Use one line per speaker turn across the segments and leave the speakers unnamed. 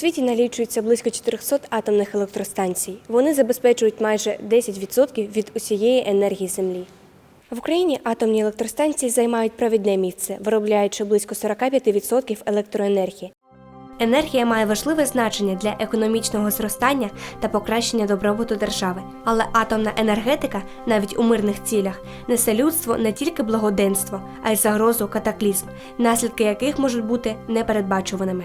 світі налічується близько 400 атомних електростанцій. Вони забезпечують майже 10% від усієї енергії Землі. В Україні атомні електростанції займають провідне місце, виробляючи близько 45% електроенергії. Енергія має важливе значення для економічного зростання та покращення добробуту держави. Але атомна енергетика, навіть у мирних цілях, несе людству не тільки благоденство, а й загрозу катаклізм, наслідки яких можуть бути непередбачуваними.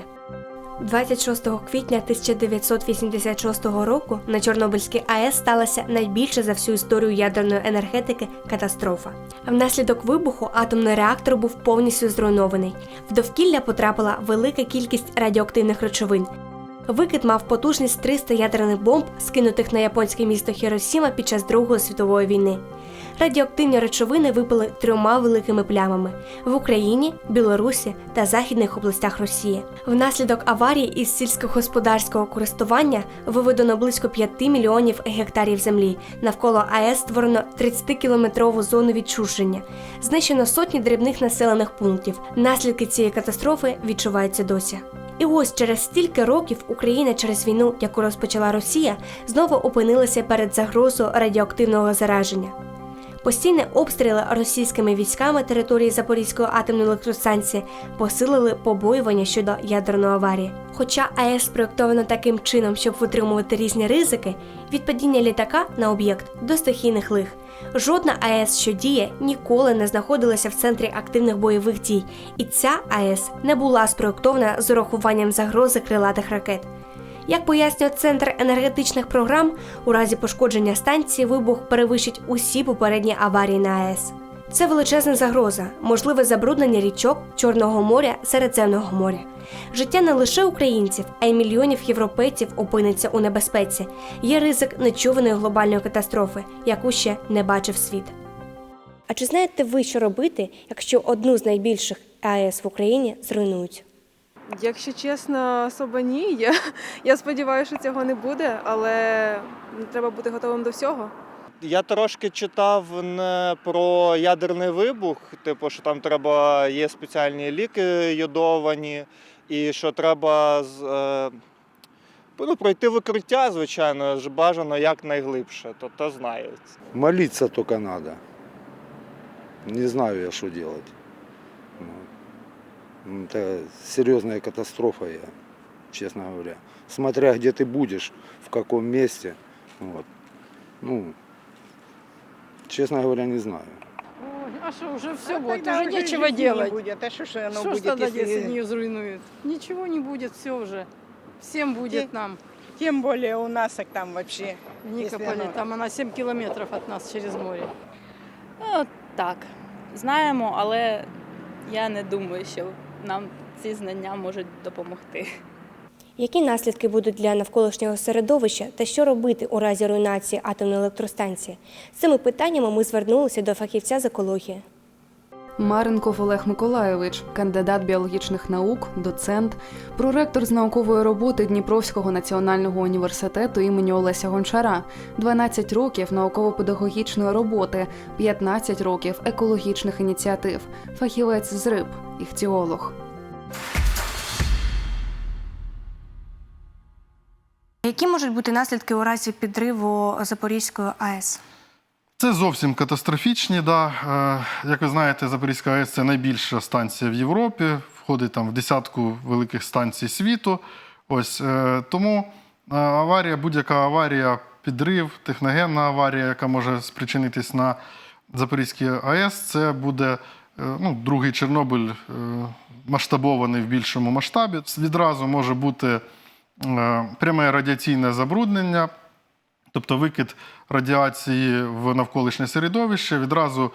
26 квітня 1986 року на Чорнобильській АЕС сталася найбільша за всю історію ядерної енергетики катастрофа. Внаслідок вибуху атомний реактор був повністю зруйнований. В довкілля потрапила велика кількість радіоактивних речовин. Викид мав потужність 300 ядерних бомб, скинутих на японське місто Хіросіма під час Другої світової війни. Радіоактивні речовини випали трьома великими плямами в Україні, Білорусі та західних областях Росії. Внаслідок аварії із сільськогосподарського користування виведено близько 5 мільйонів гектарів землі. Навколо АЕС створено 30-кілометрову зону відчуження. Знищено сотні дрібних населених пунктів. Наслідки цієї катастрофи відчуваються досі. І ось через стільки років Україна через війну, яку розпочала Росія, знову опинилася перед загрозою радіоактивного зараження. Постійні обстріли російськими військами території Запорізької атомної електростанції посилили побоювання щодо ядерної аварії. Хоча АЕС спроєктовано таким чином, щоб витримувати різні ризики, від падіння літака на об'єкт до стихійних лих. Жодна АЕС, що діє, ніколи не знаходилася в центрі активних бойових дій, і ця АЕС не була спроєктована з урахуванням загрози крилатих ракет. Як пояснює Центр енергетичних програм, у разі пошкодження станції вибух перевищить усі попередні аварії на АЕС. Це величезна загроза, можливе забруднення річок Чорного моря, Середземного моря. Життя не лише українців, а й мільйонів європейців опиниться у небезпеці. Є ризик нечуваної глобальної катастрофи, яку ще не бачив світ. А чи знаєте ви, що робити, якщо одну з найбільших АЕС в Україні зруйнують?
Якщо чесно, особо ні. Я, я сподіваюся, що цього не буде, але треба бути готовим до всього.
Я трошки читав не про ядерний вибух, типу, що там треба є спеціальні ліки йодовані, і що треба з, е, ну, пройти викриття, звичайно, ж бажано якнайглибше, то то знаю.
Молиться только надо. Не знаю я, что делать. Это серьезная катастрофа, я, честно говоря. Смотря где ты будешь, в каком месте. Вот. Ну, честно говоря, не знаю.
Ой, а что, уже все
А
будет,
тогда
уже
уже
нечего делать.
Не будет. А что ж оно
Что
будет,
тогда,
если...
если не зруйнуют? Ничего не будет, все уже. Всем будет
Те-
нам.
Тем более у нас так там вообще.
В Никополе,
оно-
там она 7 километров от нас через море.
Ну, так, знаємо, але я не думаю, що нам ці знання можуть допомогти.
Які наслідки будуть для навколишнього середовища та що робити у разі руйнації атомної електростанції? З цими питаннями ми звернулися до фахівця з екології.
Маренков Олег Миколайович, кандидат біологічних наук, доцент, проректор з наукової роботи Дніпровського національного університету імені Олеся Гончара, 12 років науково-педагогічної роботи, 15 років екологічних ініціатив, фахівець з риб, іхтіолог.
Які можуть бути наслідки у разі підриву Запорізької АЕС?
Це зовсім катастрофічні. Да. Е, Як ви знаєте, Запорізька АЕС це найбільша станція в Європі, входить там в десятку великих станцій світу. Ось е, тому е, аварія, будь-яка аварія, підрив, техногенна аварія, яка може спричинитись на Запорізькій АЕС, це буде ну, другий Чорнобиль масштабований в більшому масштабі. Відразу може бути пряме радіаційне забруднення. Тобто викид радіації в навколишнє середовище, відразу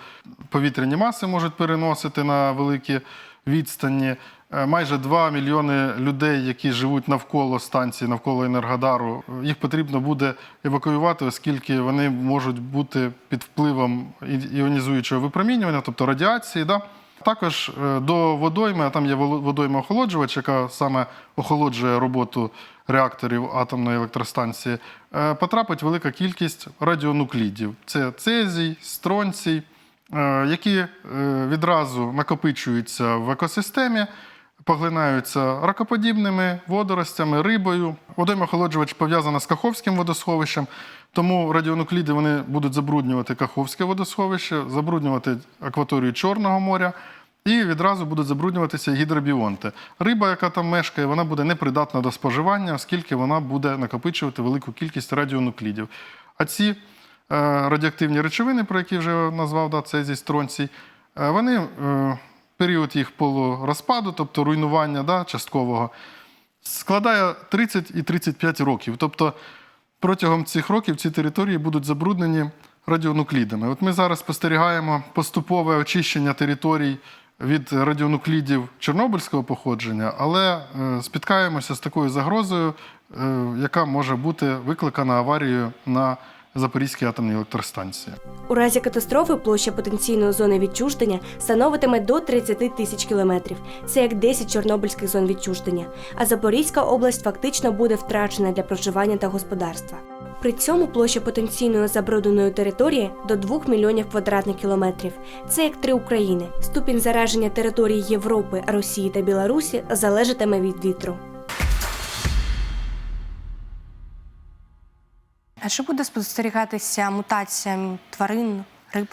повітряні маси можуть переносити на великі відстані. Е, Майже 2 мільйони людей, які живуть навколо станції, навколо Енергодару, їх потрібно буде евакуювати, оскільки вони можуть бути під впливом іонізуючого випромінювання, тобто радіації. Да? Також е, до водойми, а там є воло- водойма-охолоджувач, яка саме охолоджує роботу реакторів атомної електростанції, е, потрапить велика кількість радіонуклідів. Це цезій, стронцій, е, які відразу накопичуються в екосистемі, поглинаються ракоподібними водоростями, рибою. Водойма-охолоджувач пов'язана з Каховським водосховищем, тому радіонукліди вони будуть забруднювати Каховське водосховище, забруднювати акваторію Чорного моря. І відразу будуть забруднюватися гідробіонти. Риба, яка там мешкає, вона буде непридатна до споживання, оскільки вона буде накопичувати велику кількість радіонуклідів. А ці е, радіоактивні речовини, про які вже назвав да, цезій, стронцій, е, вони е, період їх полурозпаду, тобто руйнування да, часткового, складає 30 і 35 років. Тобто протягом цих років ці території будуть забруднені радіонуклідами. От ми зараз спостерігаємо поступове очищення територій від радіонуклідів чорнобильського походження, але е, спіткаємося з такою загрозою, е, яка може бути викликана аварією на Запорізькій атомній електростанції.
У разі катастрофи площа потенційної зони відчуження становитиме до 30 тисяч кілометрів. Це як 10 чорнобильських зон відчуження. А Запорізька область фактично буде втрачена для проживання та господарства. При цьому площа потенційної забрудненої території до 2 мільйонів квадратних кілометрів. Це як три України. Ступінь зараження території Європи, Росії та Білорусі залежатиме від вітру. Що буде спостерігатися мутаціям тварин, риб?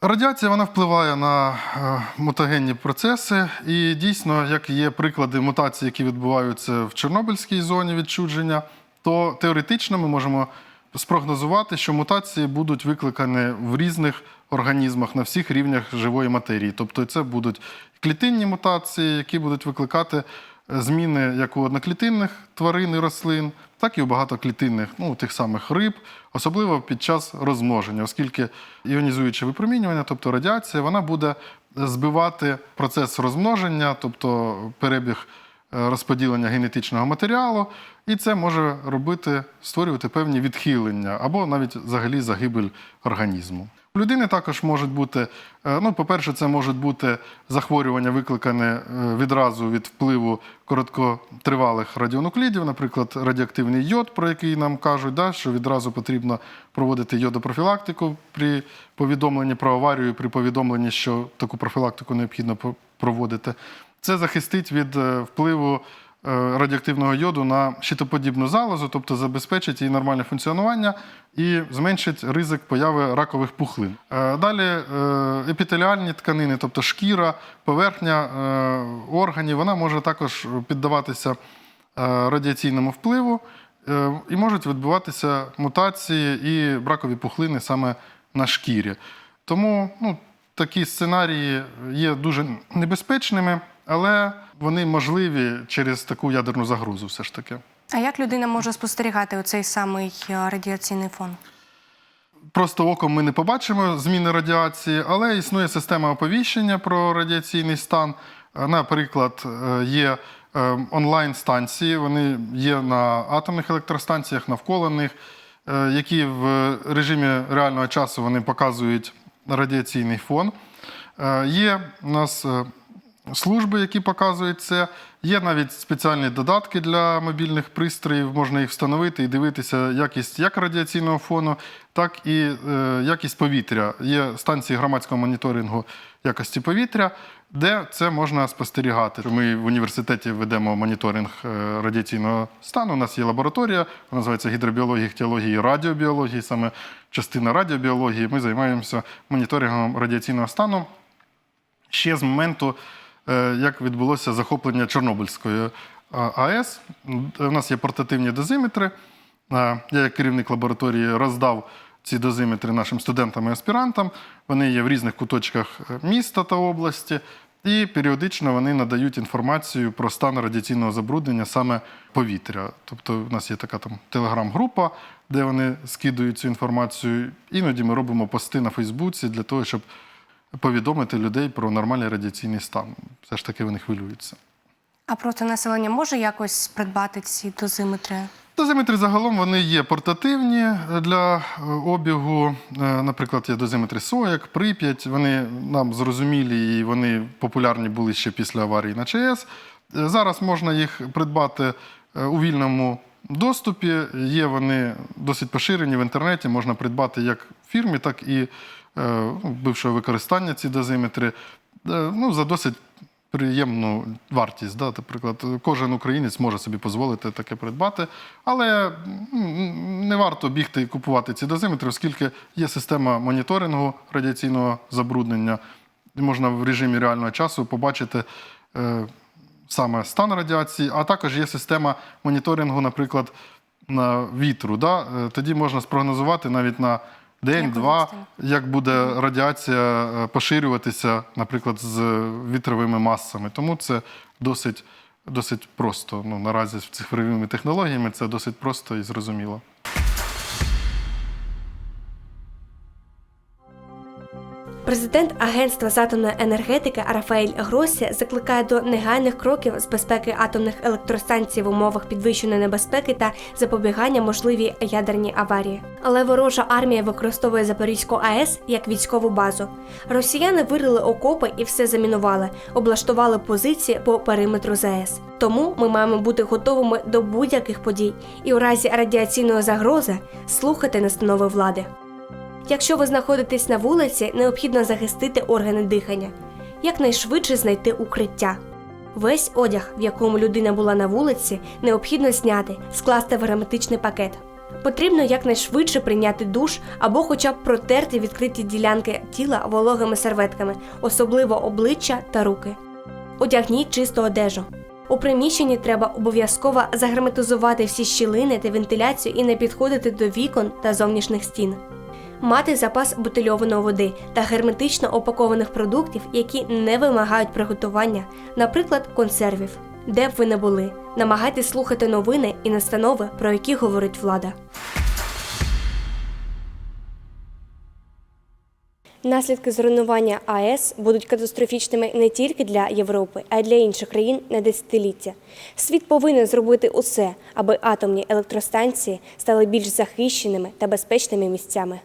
Радіація вона впливає на е, мутагенні процеси, і дійсно, як є приклади мутацій, які відбуваються в Чорнобильській зоні відчудження, то теоретично ми можемо спрогнозувати, що мутації будуть викликані в різних організмах на всіх рівнях живої матерії. Тобто, це будуть клітинні мутації, які будуть викликати зміни як у одноклітинних тварин і рослин, так і у багатоклітинних, ну, тих самих риб, особливо під час розмноження, оскільки іонізуюче випромінювання, тобто радіація, вона буде збивати процес розмноження, тобто перебіг е, розподілення генетичного матеріалу, і це може робити, створювати певні відхилення або навіть взагалі загибель організму. У людини також можуть бути, е, ну, по-перше, це можуть бути захворювання, викликане е, відразу від впливу короткотривалих радіонуклідів, наприклад, радіоактивний йод, про який нам кажуть, да, що відразу потрібно проводити йодопрофілактику при повідомленні про аварію, при повідомленні, що таку профілактику необхідно проводити. Це захистить від е, впливу радіоактивного йоду на щитоподібну залозу, тобто забезпечить її нормальне функціонування і зменшить ризик появи ракових пухлин. Е, Далі е, епітеліальні тканини, тобто шкіра, поверхня е, органів, вона може також піддаватися е, радіаційному впливу е, і можуть відбуватися мутації і бракові пухлини саме на шкірі. Тому ну, такі сценарії є дуже небезпечними, але вони можливі через таку ядерну загрозу, все ж таки.
А як людина може спостерігати оцей самий е, радіаційний фон?
Просто оком ми не побачимо зміни радіації, але існує система оповіщення про радіаційний стан. Е, Наприклад, е, є онлайн-станції, вони є на атомних електростанціях, навколо них, які в режимі реального часу вони показують радіаційний фон. Є у нас служби, які показують це. Є навіть спеціальні додатки для мобільних пристроїв, можна їх встановити і дивитися якість як радіаційного фону, так і е, якість повітря. Є станції громадського моніторингу якості повітря, де це можна спостерігати. Ми в університеті ведемо моніторинг е, радіаційного стану. У нас є лабораторія, вона називається гідробіологія, іхтіології і радіобіології, саме частина радіобіології. Ми займаємося моніторингом радіаційного стану ще з моменту, як відбулося захоплення Чорнобильської е, АЕС. У нас є портативні дозиметри. Е, Я, як керівник лабораторії, роздав ці дозиметри нашим студентам і аспірантам. Вони є в різних куточках е, міста та області. І періодично вони надають інформацію про стан радіаційного забруднення саме повітря. Тобто, у нас є така там телеграм-група, де вони скидують цю інформацію. Іноді ми робимо пости на Фейсбуці для того, щоб повідомити людей про нормальний радіаційний стан. Все ж таки вони хвилюються.
А просто населення може якось придбати ці дозиметри?
Дозиметри загалом вони є портативні для е, обігу. Е, Наприклад, є дозиметри Сояк, Прип'ять. Вони нам зрозумілі і вони популярні були ще після аварії на ЧАЕС. Е, Зараз можна їх придбати у вільному доступі. Є вони досить поширені в інтернеті. Можна придбати як в фірмі, так і бившого використання ці дозиметри. Е, Ну, за досить приємну вартість. Да? Наприклад, кожен українець може собі дозволити таке придбати, але не варто бігти і купувати ці дозиметри, оскільки є система моніторингу радіаційного забруднення. Можна в режимі реального часу побачити е, саме стан радіації, а також є система моніторингу, наприклад, на вітру. Да? Е, Тоді можна спрогнозувати навіть на день-два, як буде радіація е, поширюватися, наприклад, з вітровими масами. Тому це досить, досить просто. Ну, наразі з цифровими технологіями це досить просто і зрозуміло.
Президент Агентства з атомної енергетики Рафаель Гросі закликає до негайних кроків з безпеки атомних електростанцій в умовах підвищеної небезпеки та запобігання можливій ядерній аварії. Але ворожа армія використовує Запорізьку АЕС як військову базу. Росіяни вирили окопи і все замінували, облаштували позиції по периметру ЗАЕС. Тому ми маємо бути готовими до будь-яких подій і у разі радіаційної загрози слухати настанови влади. Якщо ви знаходитесь на вулиці, необхідно захистити органи дихання, якнайшвидше знайти укриття. Весь одяг, в якому людина була на вулиці, необхідно зняти, скласти в герметичний пакет. Потрібно якнайшвидше прийняти душ або хоча б протерти відкриті ділянки тіла вологими серветками, особливо обличчя та руки. Одягніть чисту одежу. У приміщенні треба обов'язково загерметизувати всі щілини та вентиляцію і не підходити до вікон та зовнішніх стін мати запас бутильованої води та герметично опакованих продуктів, які не вимагають приготування, наприклад, консервів. Де б ви не були, намагайтесь слухати новини і настанови, про які говорить влада. Наслідки зруйнування АЕС будуть катастрофічними не тільки для Європи, а й для інших країн на десятиліття. Світ повинен зробити усе, аби атомні електростанції стали більш захищеними та безпечними місцями.